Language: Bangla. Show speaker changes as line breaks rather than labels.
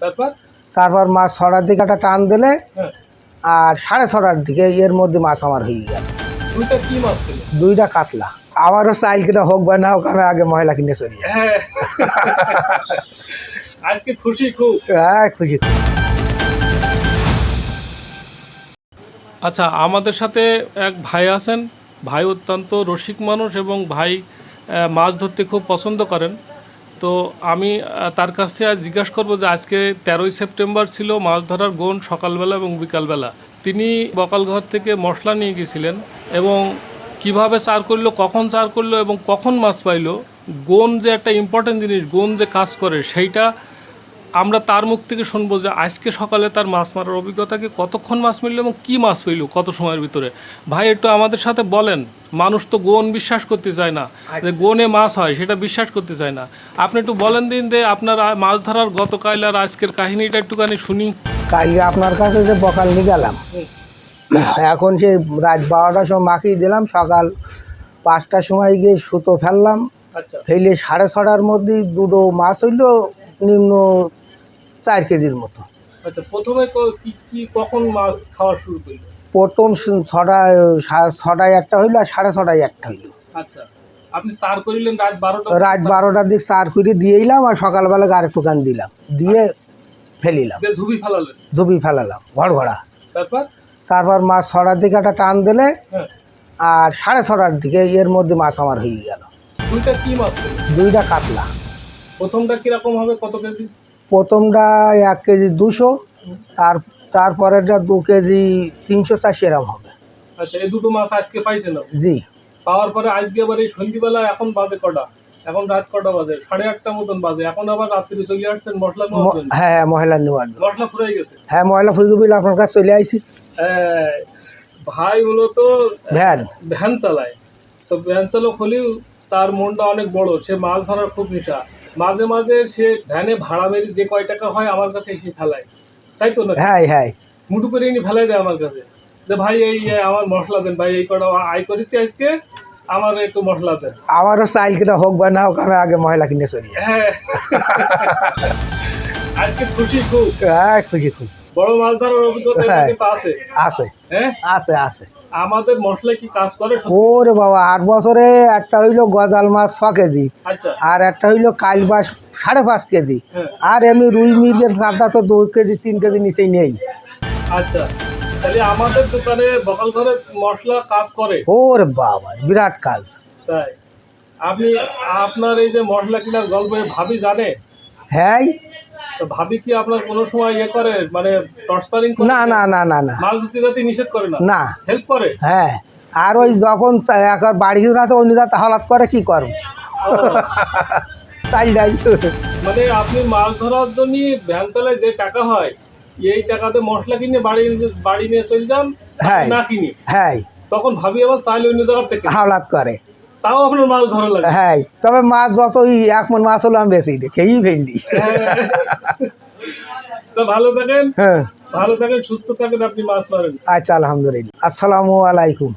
তারপর?
তারপর মাছ ছটার দিকে একটা টান দিলে
হ্যাঁ।
আর সাড়ে ছটার দিকে এর মধ্যে মাছ আমার হয়ে গেল।
দুইটা কি মাছ ছিল?
দুইটা কাতলা। আবারও চাইল কিনা হোক বা না হোক আমি আগে মহিলা কিনে চলি
হ্যাঁ। আজকে খুশি খুব।
হ্যাঁ খুশি
আচ্ছা আমাদের সাথে এক ভাই আছেন। ভাই অত্যন্ত রসিক মানুষ এবং ভাই মাছ ধরতে খুব পছন্দ করেন। তো আমি তার কাছ থেকে জিজ্ঞাসা করব যে আজকে তেরোই সেপ্টেম্বর ছিল মাছ ধরার গোন সকালবেলা এবং বিকালবেলা। তিনি বকাল ঘর থেকে মশলা নিয়ে গেছিলেন এবং কীভাবে চার করল, কখন চার করল এবং কখন মাছ পাইলো গোন যে একটা ইম্পর্টেন্ট জিনিস গোন যে কাজ করে, সেইটা আমরা তার মুখ থেকে শুনব যে আজকে সকালে তার মাছ মারার অভিজ্ঞতা কি কতক্ষণ মাছ মিললো এবং কী মাছ পেইলো কত সময়ের ভিতরে? ভাই একটু আমাদের সাথে বলেন। মানুষ তো গোন বিশ্বাস করতে চায় না। যে গোনে মাছ হয় সেটা বিশ্বাস করতে চায় না। আপনি একটু বলেন দিন যে আপনার মাছ ধরার গতকাল আর আজকের কাহিনীটা একটুখানি শুনি।
কালকে আপনার কাছে যে বকাল নিয়ে গেলাম এখন সেই রাত বারোটার সময় মাখিয়ে দিলাম সকাল পাঁচটার সময় গিয়ে সুতো ফেললাম।
আচ্ছা।
ফেলে সাড়ে ছটার মধ্যে দুটো মাছ হইল নিম্ন চার কেজির মতো।
আচ্ছা প্রথমে কি কি কখন মাছ খাওয়া শুরু করল?
প্রথম ছটায় ছটায় একটা হইল আর সাড়ে ছটায় একটা হইল।
আচ্ছা আপনি চার করিলেন রাত বারোটা
রাত বারোটার দিক চার করে দিয়ে এলাম আর সকালবেলা আরেক টুকান দিলাম। দিয়ে ফেলিলাম।
ফেলালেন?
ঝুপি ফেলালাম ঘর ঘোড়া
তারপর?
তারপর মাছ ছটার দিকে একটা টান দিলে
হ্যাঁ।
আর সাড়ে ছটার দিকে এর মধ্যে মাছ আমার হয়ে গেল।
দুইটা কি মাছ?
দুইটা কাতলা।
প্রথমটা কীরকম হবে কত কেজি?
প্রথমটা এক কেজি দুশো তার তারপরেরটা দু কেজি তিনশো চারশো এরম হবে।
আচ্ছা এই দুটো মাছ আজকে পাইছেন আপনি?
জি।
পাওয়ার পরে আজকে আবার এই সন্ধ্যেবেলা এখন বাজে কটা? এখন রাত কটা বাজে? সাড়ে আটটা মতন বাজে। এখন আবার রাত্রি চলে আসছেন মশলা
হ্যাঁ হ্যাঁ মহিলা নেওয়ার
মশলা ফুরাই গেছে?
হ্যাঁ মহিলা ফুলকপিল আপনার কাছে চলে আইসি
হ্যাঁ, ভাই মূলত
ভ্যান।
ভ্যান চালায়। তো ভ্যান চালক হলেও তার মনটা অনেক বড় সে মাছ ধরার খুব নেশা। মাঝে মাঝে সে ভ্যানে ভাড়া মেরে যে কয় টাকা হয় আমার কাছে এসে ফেলায়। তাই তো না?
হ্যাঁ হ্যাঁ।
মুটু করে এনে ফেলাই দেয় আমার কাছে। যে ভাই এই আমার মশলা দেন। ভাই এই কটা আয় করেছি আজকে আমার একটু মশলা দেন।
আমারও চাইল কিনা হোক বা না হোক আমি আগে মহিলা কিনে চলি।
হ্যাঁ। আজকে খুশি খুব।
হ্যাঁ খুশি খুশি
বড় মাছ ধরার অভিজ্ঞতা
হ্যাঁ।
আছে।
আছে।
হ্যাঁ?
আছে আছে।
আমাদের মশলা কি কাজ করে
ওরে বাবা আট বছরে একটা হইল গজাল মাছ ছ কেজি
আচ্ছা।
আর একটা হইল কাইল মাছ সাড়ে পাঁচ কেজি
হ্যাঁ।
আর এমনি রুই মির্গের কাঁদা তো দু কেজি তিন কেজি নিচেই নেই।
আচ্ছা। তাহলে আমাদের দোকানে বকাল ঘরে মশলা কাজ করে?
ওরে বাবা বিরাট কাজ।
তাই। আপনি আপনার এই যে মশলা কেনার গল্প ভাবি জানে?
হ্যাঁ
ভাবি কি আপনার কোনো সময় ইয়ে করে মানে টর্চারিং করে?
না না না না না।
মাল ধুতে যাতে নিষেধ করে না?
না।
হেল্প করে?
হ্যাঁ। আর ওই যখন একবার বাড়ি রাতে অন্য রাতে হালাত করে কি করব চাই যাই
মানে আপনি মাছ ধরার জন্য ভ্যান চালায় যে টাকা হয় এই টাকাতে মশলা কিনে বাড়ি বাড়ি নিয়ে চলে যান
হ্যাঁ।
না কিনি।
হ্যাঁ।
তখন ভাবি আবার চাইলে অন্য জায়গার থেকে।
হাওলাত করে।
তাও আপনার মাছ ধরা লাগে।
হ্যাঁ তবে মাছ যতই এক মন মাছ হলো আমি বেশি খেয়েই ভেন্দি
হ্যাঁ। তো ভালো থাকেন।
হ্যাঁ।
ভালো থাকেন সুস্থ থাকেন আপনি মাছ মারেন।
আচ্ছা আলহামদুলিল্লাহ। আসসালামু আলাইকুম।